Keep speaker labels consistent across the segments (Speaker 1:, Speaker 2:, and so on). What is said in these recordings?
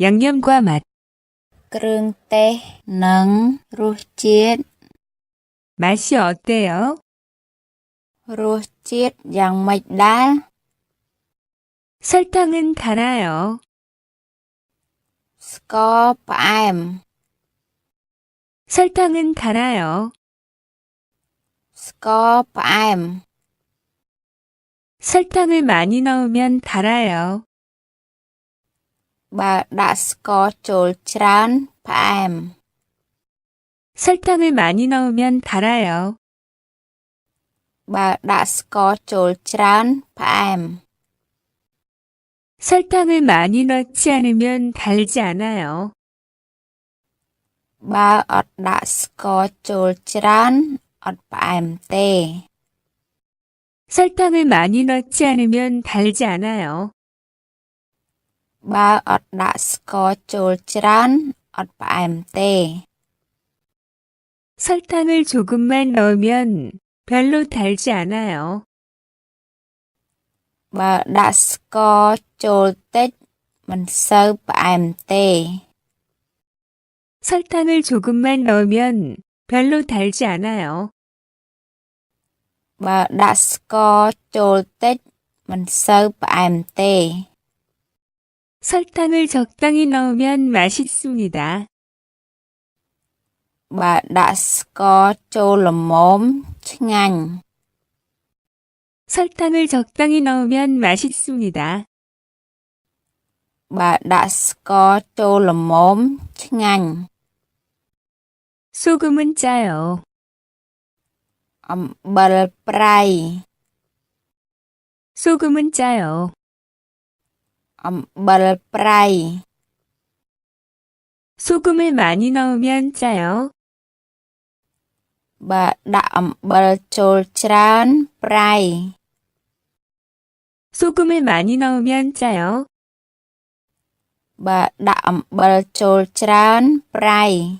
Speaker 1: 양념과 맛,
Speaker 2: គ្រឿងទេសនិងរសជាតិ
Speaker 1: 맛이 어때요?
Speaker 2: រសជាតិយ៉ាងម៉េចដែរ
Speaker 1: 설탕은 달아요.
Speaker 2: ស្ករផ្អែម
Speaker 1: 설탕은 달아요.
Speaker 2: ស្ករផ្អែម
Speaker 1: 설탕을 많이 넣으면 달아요.
Speaker 2: បើដាក់ស្ករចូលច្រើនផ្អែម
Speaker 1: 설탕을 많이 넣으면 달아요.
Speaker 2: បើដាក់ស្ករចូលច្រើនផ្អែម
Speaker 1: 설탕을 많이 넣지 않으면 달지 않아요.
Speaker 2: បើអត់ដាក់ស្ករចូលច្រើនអត់ផ្អែមទេ
Speaker 1: 설탕을 많이 넣지 않으면 달지 않아요.
Speaker 2: បើអត់ដាក់ស្ករចូលច្រើនអត់ផ្អែមទេ
Speaker 1: 설탕을 조금만 넣으면 별로 달지 않아요.
Speaker 2: បើដាក់ស្ករចូលតិចមិនសូវផ្អែមទេ
Speaker 1: 설탕을 조금만 넣으면 별로 달지 않아요.
Speaker 2: បើដាក់ស្ករចូលតិចមិនសូវផ្អែមទេ
Speaker 1: 설탕을 적당히 넣으면 맛있습니다.
Speaker 2: Bà đã có chôl mồm nhanh.
Speaker 1: 설탕을 적당히 넣으면 맛있습니다.
Speaker 2: Bà đã có chôl mồm nhanh.
Speaker 1: 소금은 짜요.
Speaker 2: Âm bờ prai.
Speaker 1: 소금은 짜요.
Speaker 2: 말프라이
Speaker 1: 소금을 많이 넣으면 짜요.
Speaker 2: 바, 다, 말, 졸, 칠한, 프라이.
Speaker 1: 소금을 많이 넣으면 짜요.
Speaker 2: 바, 다, 말, 졸, 칠한, 프라이.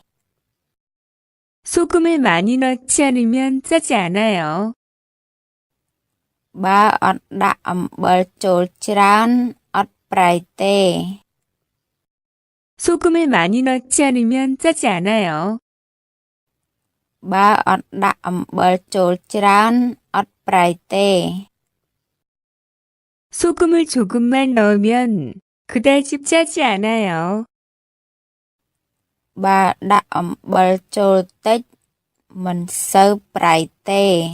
Speaker 1: 소금을 많이 넣지 않으면 짜지 않아요.
Speaker 2: 바, 다, 말, 졸, 칠한, fray té.
Speaker 1: 소금을 많이 넣지 않으면 짜지 않아요.
Speaker 2: Ba ọt đạ ẩm bờ chôl chirán ọt fray té.
Speaker 1: 소금을 조금만 넣으면 그다지 짜지 않아요.
Speaker 2: Ba đạ ẩm bờ chôl tích mình sơ fray té.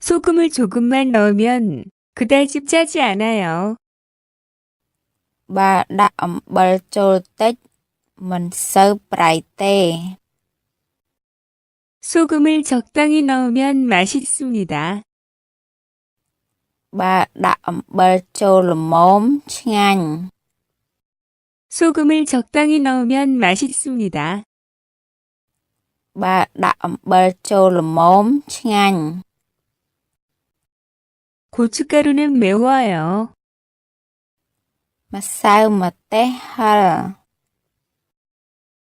Speaker 1: 소금을 조금만 넣으면 그다지 짜지 않아요.
Speaker 2: បើដាក់អំបិលចូលតិចមិនសូវប្រៃទេ
Speaker 1: 소금을 적당히 넣으면 맛있습니다.
Speaker 2: បើដាក់អំបិលចូលល្មមឆ្ងាញ់
Speaker 1: 소금을 적당히 넣으면 맛있습니다.
Speaker 2: បើដាក់អំបិលចូលល្មមឆ្ងាញ់
Speaker 1: 고춧가루는 매워요.
Speaker 2: 마사움 어때? 할.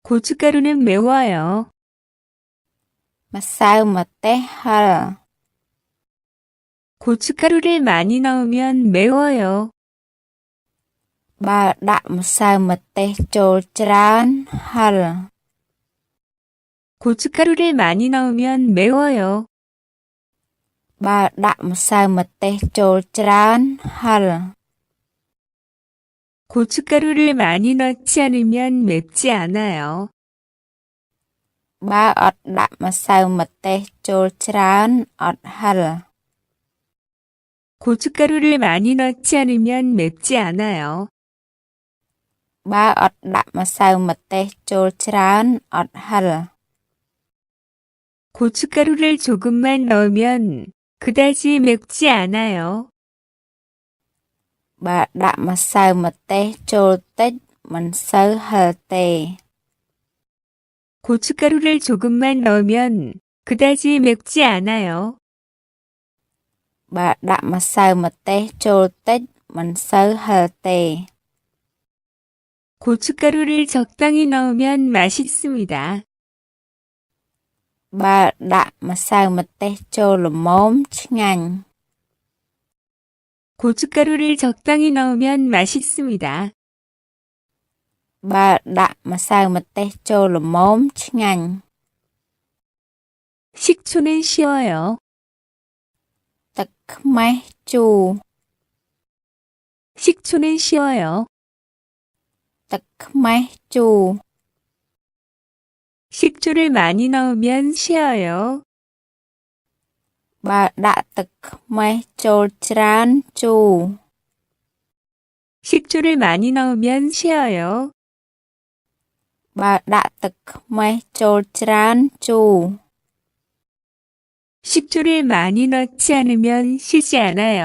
Speaker 1: 고춧가루는 매워요.
Speaker 2: 마사움 어때? 할.
Speaker 1: 고춧가루를 많이 넣으면 매워요.
Speaker 2: 마, 라, 마사움 어때? 쫄쫄한 할.
Speaker 1: 고춧가루를 많이 넣으면 매워요.
Speaker 2: 마, 라, 마사움 어때? 쫄쫄한 할.
Speaker 1: 고춧가루를 많이 넣지 않으면 맵지 않아요.
Speaker 2: បើអត់ដាក់ម្សៅម្ទេសចូលច្រើនអត់ហឹរ
Speaker 1: 고춧가루를 많이 넣지 않으면 맵지 않아요.
Speaker 2: បើអត់ដាក់ម្សៅម្ទេសចូលច្រើនអត់ហឹរ
Speaker 1: 고춧가루를 조금만 넣으면 그다지 맵지 않아요.
Speaker 2: បើដាក់ម្សៅម្ទេសចូលតិចមិនសូវហឹរទេ
Speaker 1: 고춧가루를 조금만 넣으면 그다지 맵지 않아요.
Speaker 2: បើដាក់ម្សៅម្ទេសចូលតិចមិនសូវហឹរទេ
Speaker 1: 고춧가루를 적당히 넣으면 맛있습니다.
Speaker 2: បើដាក់ម្សៅម្ទេសចូលល្មមឆ្ងាញ់
Speaker 1: 고춧가루를 적당히 넣으면 맛있습니다.
Speaker 2: 말, 락, 마사우, 마떼, 쫄, 몸, 칭안.
Speaker 1: 식초는 쉬워요.
Speaker 2: 딱, 말, 쪼.
Speaker 1: 식초는 쉬워요.
Speaker 2: 딱, 말, 쪼.
Speaker 1: 식초를 많이 넣으면 쉬어요.
Speaker 2: បើដាក់ទឹកខ្មេះចូលច្រើនជូរ
Speaker 1: 식초를 많이 넣으면 쉬어요.
Speaker 2: បើដាក់ទឹកខ្មេះចូលច្រើនជូរ
Speaker 1: 식초를 많이 넣지 않으면 쉬지 않아요.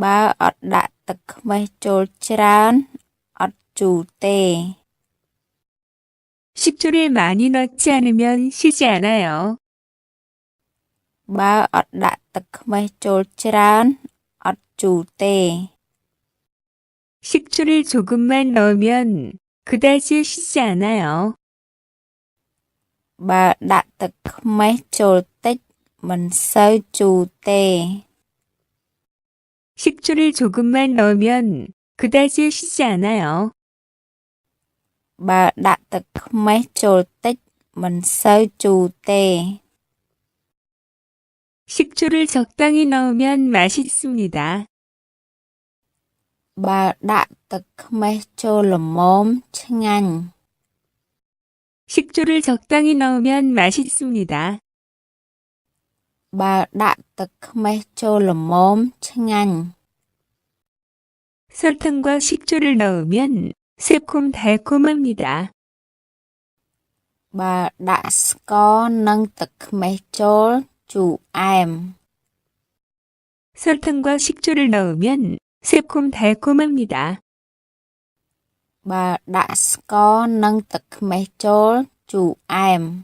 Speaker 2: បើអត់ដាក់ទឹកខ្មេះចូលច្រើនអត់ជូរទេ
Speaker 1: 식초를 많이 넣지 않으면 쉬지 않아요.
Speaker 2: បើអត់ដាក់ទឹកខ្មេះចូលច្រើនអត់ជូរទេ
Speaker 1: 식초를 조금만 넣으면 그다지 쉬지 않아요.
Speaker 2: បើដាក់ទឹកខ្មេះចូលតិចមិនសូវជូរទេ
Speaker 1: 식초를 조금만 넣으면 그다지 쉬지 않아요.
Speaker 2: បើដាក់ទឹកខ្មេះចូលតិចមិនសូវជូរទេ
Speaker 1: 식초를 적당히 넣으면 맛있습니다.
Speaker 2: bà đạ tực khmeh chô lầm mồm chnganh.
Speaker 1: 식초를 적당히 넣으면 맛있습니다.
Speaker 2: bà đạ tực khmeh chô lầm mồm chnganh.
Speaker 1: 설탕과 식초를 넣으면 새콤달콤합니다.
Speaker 2: bà đạ sco nâng tực khmeh chô 주 알.
Speaker 1: 설탕과 식초를 넣으면 새콤달콤합니다.
Speaker 2: Bà đã có nâng tực mẹ chốt chủ em.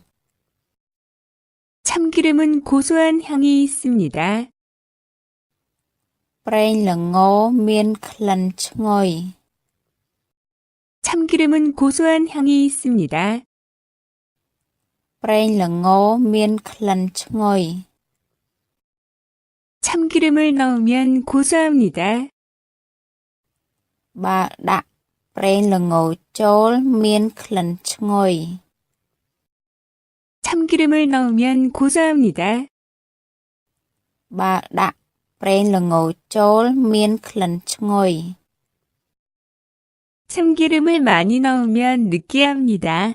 Speaker 1: 참기름은 고소한 향이 있습니다.
Speaker 2: Brain là ngô miên khăn ngồi.
Speaker 1: 참기름은 고소한 향이 있습니다.
Speaker 2: ប្រេងល្ងមានក្លិនឈ្ងុយ
Speaker 1: 참기름을 넣으면 고소합니다.
Speaker 2: បើដាក់ប្រេងល្ងចូលមានក្លិនឈ្ងុយ
Speaker 1: 참기름을 넣으면 고소합니다.
Speaker 2: បើដាក់ប្រេងល្ងចូលមានក្លិនឈ្ងុយ
Speaker 1: 참기름을 많이 넣으면 느끼합니다.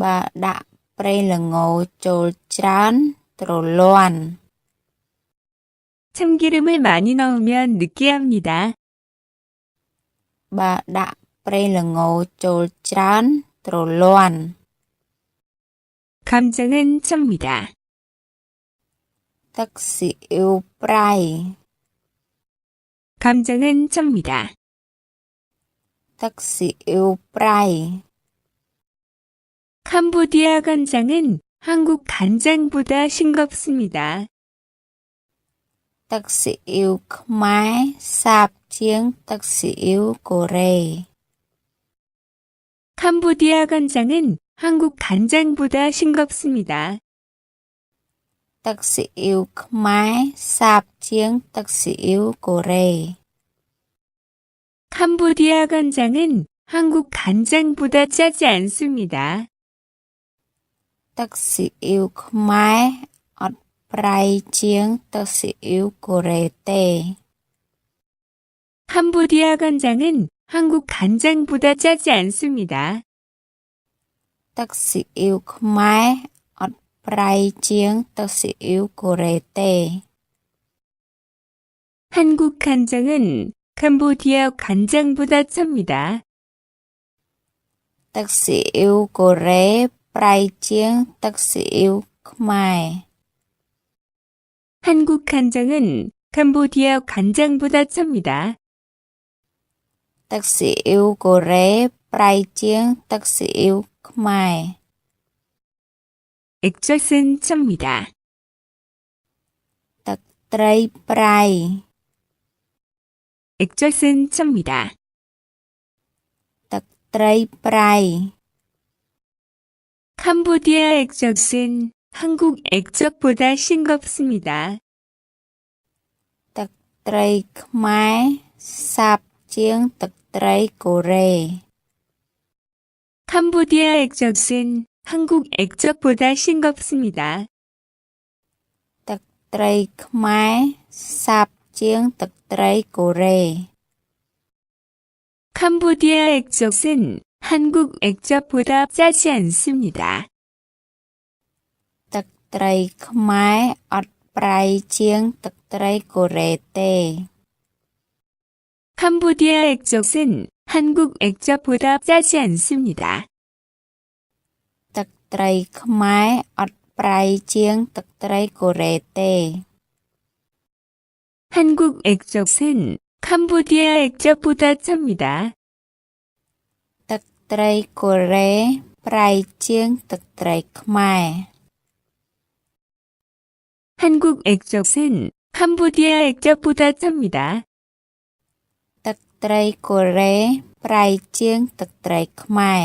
Speaker 2: បើដាក់ប្រេងល្ងចូលច្រើនទ្រលាន់
Speaker 1: 참기름을 많이 넣으면 느끼합니다.
Speaker 2: បើដាក់ប្រេងល្ងចូលច្រើនទ្រលាន់
Speaker 1: 감정은 찹니다.
Speaker 2: ទឹកស៊ីអ៊ីវប្រៃ
Speaker 1: 감정은 찹니다.
Speaker 2: ទឹកស៊ីអ៊ីវប្រៃ
Speaker 1: 캄보디아 간장은 한국 간장보다 싱겁습니다.
Speaker 2: Tắc xì yêu Khmer sạp chiếng tắc xì yêu Korea.
Speaker 1: 캄보디아 간장은 한국 간장보다 싱겁습니다.
Speaker 2: Tắc xì yêu Khmer sạp chiếng tắc xì yêu Korea.
Speaker 1: 캄보디아 간장은 한국 간장보다 짜지 않습니다.
Speaker 2: ទឹកស៊ីអ៊ីវខ្មែរអត់ប្រៃជាងទឹកស៊ីអ៊ីវកូរ៉េទេ
Speaker 1: 캄보디아 간장은 한국 간장보다 짜지 않습니다.
Speaker 2: ទឹកស៊ីអ៊ីវខ្មែរអត់ប្រៃជាងទឹកស៊ីអ៊ីវកូរ៉េទេ
Speaker 1: 한국 간장은 캄보디아 간장보다 찹니다.
Speaker 2: ទឹកស៊ីអ៊ីវកូរ៉េ ប្រៃជាងទឹកស៊ីអ៊ីវខ្មែរ
Speaker 1: 한국 간장은 캄보디아 간장보다 찹니다.
Speaker 2: ទឹកស៊ីអ៊ីវកូរ៉េប្រៃជាងទឹកស៊ីអ៊ីវខ្មែរ
Speaker 1: 액젓은 찹니다.
Speaker 2: ទឹកត្រីប្រៃ
Speaker 1: 액젓은 찹니다.
Speaker 2: ទឹកត្រីប្រៃ
Speaker 1: 캄보디아 액젓은 한국 액젓보다 싱겁습니다.
Speaker 2: 닭트레이 크마이 삽지응 닭트레이 고레
Speaker 1: 캄보디아 액젓은 한국 액젓보다 싱겁습니다.
Speaker 2: 닭트레이 크마이 삽지응 닭트레이 고레
Speaker 1: 캄보디아 액젓은 한국 액젓보다 짜지 않습니다.
Speaker 2: ទឹកត្រីខ្មែរអត់ប្រៃជាងទឹកត្រីកូរ៉េទេ
Speaker 1: 캄보디아 액젓은 한국 액젓보다 짜지 않습니다.
Speaker 2: ទឹកត្រីខ្មែរអត់ប្រៃជាងទឹកត្រីកូរ៉េទេ
Speaker 1: 한국 액젓은 캄보디아 액젓보다 짭니다.
Speaker 2: ទឹកត្រីកូរ៉េប្រៃជាងទឹកត្រីខ្មែរ
Speaker 1: 한국 액젓은 캄보디아 액젓보다 짭니다.
Speaker 2: ទឹកត្រីកូរ៉េប្រៃជាងទឹកត្រីខ្មែរ